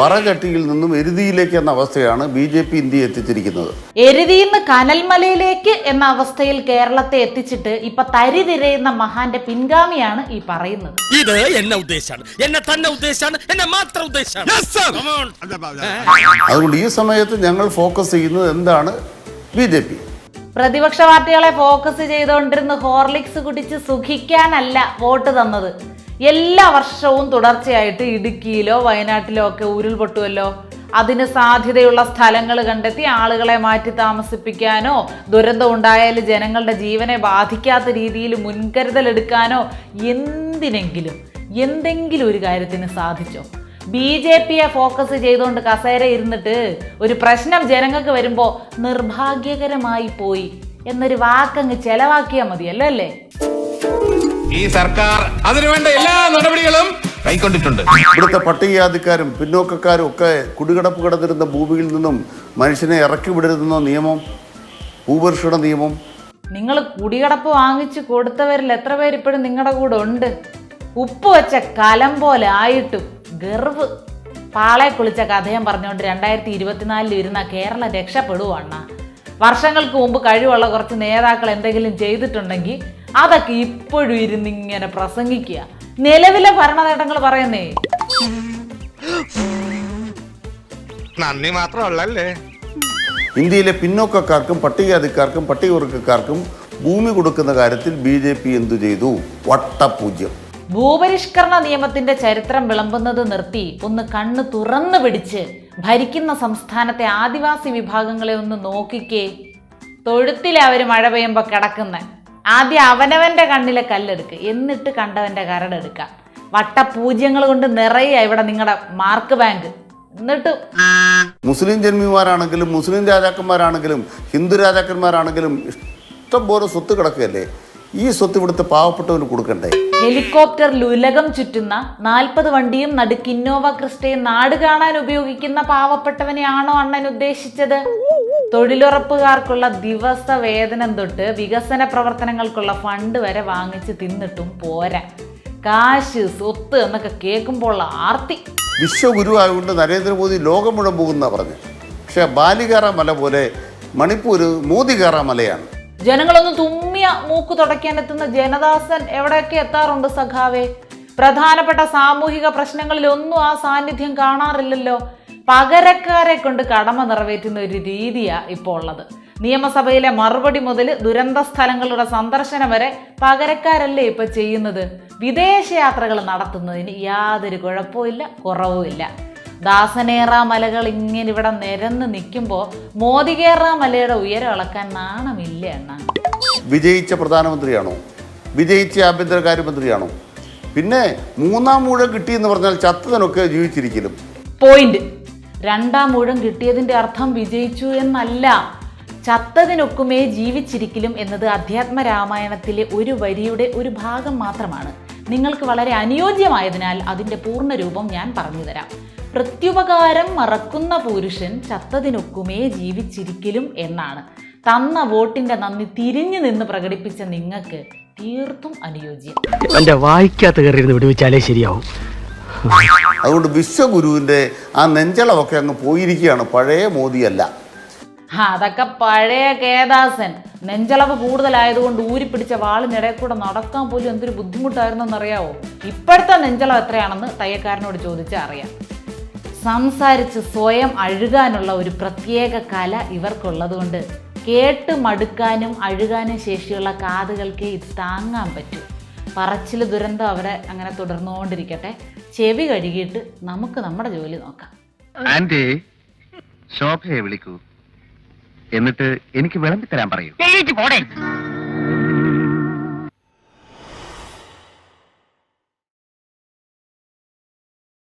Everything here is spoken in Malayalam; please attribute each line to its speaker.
Speaker 1: വറചട്ടിയിൽ നിന്നും എരുതിയിലേക്ക് എന്ന അവസ്ഥയാണ് ബി ജെ പി ഇന്ത്യയെ എത്തിച്ചിരിക്കുന്നത്.
Speaker 2: എരുതിയിൽ നിന്ന് കനൽമലയിലേക്ക് എന്ന അവസ്ഥയിൽ കേരളത്തെ എത്തിച്ചിട്ട് ഇപ്പൊ തരി തിരയുന്ന മഹാന്റെ പിൻഗാമിയാണ് ഈ പറയുന്നത്.
Speaker 3: ഇത് എന്നെ ഉദ്ദേശാണ്. എന്നെ തന്നെ ഉദ്ദേശാണ്. എന്നെ മാത്രം ഉദ്ദേശാണ്.
Speaker 1: അതുകൊണ്ട് ഈ സമയത്ത് ഞങ്ങൾ ഫോക്കസ് ചെയ്യുന്നത് എന്താണ്? B J P.
Speaker 2: പ്രതിപക്ഷ പാർട്ടികളെ ഫോക്കസ് ചെയ്തുകൊണ്ടിരുന്ന് ഹോർലിക്സ് കുടിച്ച് സുഖിക്കാനല്ല വോട്ട് തന്നത്. എല്ലാ വർഷവും തുടർച്ചയായിട്ട് ഇടുക്കിയിലോ വയനാട്ടിലോ ഒക്കെ ഉരുൾപൊട്ടുമല്ലോ അതിന് സാധ്യതയുള്ള സ്ഥലങ്ങൾ കണ്ടെത്തി ആളുകളെ മാറ്റി താമസിപ്പിക്കാനോ ദുരന്തം ഉണ്ടായാൽ ജനങ്ങളുടെ ജീവനെ ബാധിക്കാത്ത രീതിയിൽ മുൻകരുതൽ എടുക്കാനോ എന്തിനെങ്കിലും എന്തെങ്കിലും ഒരു കാര്യത്തിന് സാധിച്ചോ? ബി ജെ പിയെ ഫോക്കസ് ചെയ്തുകൊണ്ട് കസേര ഇരുന്നിട്ട് ഒരു പ്രശ്നം ജനങ്ങൾക്ക് വരുമ്പോൾ നിർഭാഗ്യകരമായി പോയി എന്നൊരു വാക്കങ്ങ് ചെലവാക്കിയാൽ മതിയല്ലോ അല്ലേ?
Speaker 4: ഈ സർക്കാർ അതിനുവേണ്ട എല്ലാ നടപടികളും കൈക്കൊണ്ടിട്ടുണ്ട്.
Speaker 1: ഇവിടുത്തെ പട്ടികജാതിക്കാരും പിന്നോക്കക്കാരും ഒക്കെ കുടികിടപ്പ് കിടന്നിരുന്ന ഭൂമിയിൽ നിന്നും മനുഷ്യനെ ഇറക്കി വിടരുതെന്ന നിയമം? ഭൂപരിഷ്കരണ നിയമം?
Speaker 2: നിങ്ങൾ കുടികടപ്പ് വാങ്ങിച്ചു കൊടുത്തവരിൽ എത്ര പേര് ഇപ്പോഴും നിങ്ങളുടെ കൂടെ ഉണ്ട്? ഉപ്പ് വെച്ച കലം പോലെ ആയിട്ടും ഗർവ്. പാളെ കുളിച്ച കഥയും പറഞ്ഞുകൊണ്ട് രണ്ടായിരത്തി ഇരുപത്തിനാലിൽ ഇരുന്ന കേരളം രക്ഷപ്പെടുവാണ് വർഷങ്ങൾക്ക് മുമ്പ് കഴിവുള്ള കുറച്ച് നേതാക്കൾ എന്തെങ്കിലും ചെയ്തിട്ടുണ്ടെങ്കിൽ അതൊക്കെ ഇപ്പോഴും ഇരുന്ന് ഇങ്ങനെ പ്രസംഗിക്കുക. നിലവിലെ ഭരണ നേട്ടങ്ങൾ പറയുന്നേ.
Speaker 4: നന്ദി മാത്രമല്ലേ
Speaker 1: ഇന്ത്യയിലെ പിന്നോക്കക്കാർക്കും പട്ടികജാതിക്കാർക്കും പട്ടികവർഗക്കാർക്കും ഭൂമി കൊടുക്കുന്ന കാര്യത്തിൽ ബി ജെ പി എന്തു ചെയ്തു? വട്ടപൂജ്യം.
Speaker 2: ഭൂപരിഷ്കരണ നിയമത്തിന്റെ ചരിത്രം വിളമ്പുന്നത് നിർത്തി ഒന്ന് കണ്ണ് തുറന്നു പിടിച്ച് ഭരിക്കുന്ന സംസ്ഥാനത്തെ ആദിവാസി വിഭാഗങ്ങളെ ഒന്ന് നോക്കിക്കേ. തൊഴുത്തിലെ അവർ മഴ പെയ്യുമ്പോൾ കിടക്കുന്ന. ആദ്യം അവനവന്റെ കണ്ണിലെ കല്ലെടുക്കുക എന്നിട്ട് കണ്ടവന്റെ കരടെടുക്കുക വട്ടപൂജ്യങ്ങൾ കൊണ്ട് നിറയുക ഇവിടെ നിങ്ങളുടെ മാർക്ക് ബാങ്ക്. എന്നിട്ട്
Speaker 1: മുസ്ലിം ജന്മിമാരാണെങ്കിലും മുസ്ലിം രാജാക്കന്മാരാണെങ്കിലും ഹിന്ദു രാജാക്കന്മാരാണെങ്കിലും ഇഷ്ടംപോലെ സ്വത്ത് കിടക്കുകയല്ലേ? ഈ സ്വത്ത് ഇവിടുത്തെ പാവപ്പെട്ടവന് കൊടുക്കണ്ടേ?
Speaker 2: ഹെലികോപ്റ്റർ ലുലകം ചുറ്റുന്ന നാൽപ്പത് വണ്ടിയും നടുക്ക് ഇന്നോവ ക്രിസ്റ്റയും നാട് കാണാൻ ഉപയോഗിക്കുന്ന പാവപ്പെട്ടവനെയാണോ അണ്ണൻ ഉദ്ദേശിച്ചത്? തൊഴിലുറപ്പുകാർക്കുള്ള ദിവസ വേതനം തൊട്ട് വികസന പ്രവർത്തനങ്ങൾക്കുള്ള ഫണ്ട് വരെ വാങ്ങിച്ച് തിന്നിട്ടും പോരാ. കാശ് സ്വത്ത് എന്നൊക്കെ കേൾക്കുമ്പോൾ ആർത്തി.
Speaker 1: വിശ്വഗുരു ആയതുകൊണ്ട് നരേന്ദ്രമോദി ലോകം മുഴുവൻ പോകുന്ന പറഞ്ഞു പക്ഷേ ബാലികാറ മല പോലെ മണിപ്പൂർ മോദി കയറാ മലയാണ്.
Speaker 2: ജനങ്ങളൊന്ന് തുമ്മിയ മൂക്ക് തുടയ്ക്കാൻ എത്തുന്ന ജനദാസൻ എവിടെയൊക്കെ എത്താറുണ്ട് സഖാവേ? പ്രധാനപ്പെട്ട സാമൂഹിക പ്രശ്നങ്ങളിൽ ഒന്നും ആ സാന്നിധ്യം കാണാറില്ലല്ലോ. പകരക്കാരെ കൊണ്ട് കടമ നിറവേറ്റുന്ന ഒരു രീതിയാ ഇപ്പോൾ ഉള്ളത്. നിയമസഭയിലെ മറുപടി മുതൽ ദുരന്ത സ്ഥലങ്ങളുടെ സന്ദർശനം വരെ പകരക്കാരല്ലേ ഇപ്പൊ ചെയ്യുന്നത്? വിദേശയാത്രകൾ നടത്തുന്നതിന് യാതൊരു കുഴപ്പമില്ല കുറവുമില്ല. ദാസനേറ മലകൾ ഇങ്ങനെ ഇവിടെ നിരന്ന് നിൽക്കുമ്പോൾ മോദികേറ മലയുടെ ഉയരം അളക്കാൻ നാണമില്ല എണ്ണ
Speaker 1: വിജയിച്ച പ്രധാനമന്ത്രിയാണോ? വിജയിച്ച ആഭ്യന്തരകാര്യമന്ത്രിയാണോ പിന്നെ മൂന്നാം മൂഴം കിട്ടിയെന്ന് പറഞ്ഞാൽ ചത്തതനൊക്കെ ജീവിച്ചിരിക്കലും.
Speaker 2: പോയിന്റ്. രണ്ടാം മൂഴം കിട്ടിയതിന്റെ അർത്ഥം വിജയിച്ചു എന്നല്ല. ചത്തതിനൊക്കുമേ ജീവിച്ചിരിക്കലും എന്നത് അധ്യാത്മ രാമായണത്തിലെ ഒരു വരിയുടെ ഒരു ഭാഗം മാത്രമാണ്. നിങ്ങൾക്ക് വളരെ അനുയോജ്യമായതിനാൽ അതിന്റെ പൂർണരൂപം ഞാൻ പറഞ്ഞു തരാം. പ്രത്യുപകാരം മറക്കുന്ന പുരുഷൻ ചത്തതിനൊക്കുമേ ജീവിച്ചിരിക്കലും എന്നാണ്. തന്ന വോട്ടിന്റെ നന്ദി തിരിഞ്ഞു നിന്ന് പ്രകടിപ്പിച്ച നിങ്ങൾക്ക് തീർത്തും അനുയോജ്യം.
Speaker 5: എന്റെ വായിക്കാത്ത കയറിയിരുന്ന് വിടുവിച്ചാലേ ശരിയാവും.
Speaker 1: അതുകൊണ്ട് വിശ്വഗുരുവിന്റെ ആ നെഞ്ചളമൊക്കെ അങ്ങ് പോയിരിക്കുകയാണ്. പഴയ മോദിയല്ല.
Speaker 2: ആ, അതൊക്കെ പഴയ കേദാസൻ. നെഞ്ചളവ് കൂടുതലായതുകൊണ്ട് ഊരിപ്പിടിച്ച വാളിനിടയിൽ കൂടെ നടക്കാൻ പോലും എന്തൊരു ബുദ്ധിമുട്ടായിരുന്നെന്നറിയാവോ ഇപ്പോഴത്തെ നെഞ്ചളവ് എത്രയാണെന്ന് തയ്യക്കാരനോട് ചോദിച്ചാൽ അറിയാം. സംസാരിച്ച് സ്വയം അഴുകാനുള്ള ഒരു പ്രത്യേക കല ഇവർക്കുള്ളതുകൊണ്ട് കേട്ട് മടുക്കാനും അഴുകാനും ശേഷിയുള്ള കാതുകൾക്ക് ഇത് താങ്ങാൻ പറ്റും. പറച്ചിൽ ദുരന്തം അവരെ അങ്ങനെ തുടർന്നുകൊണ്ടിരിക്കട്ടെ. ചെവി കഴുകിയിട്ട് നമുക്ക് നമ്മുടെ ജോലി നോക്കാം.
Speaker 6: ആന്റി ശോഭയെ വിളിക്കൂ. എന്നിട്ട് എനിക്ക് വിളമ്പി തരാൻ പറയൂ.
Speaker 5: പോടേ.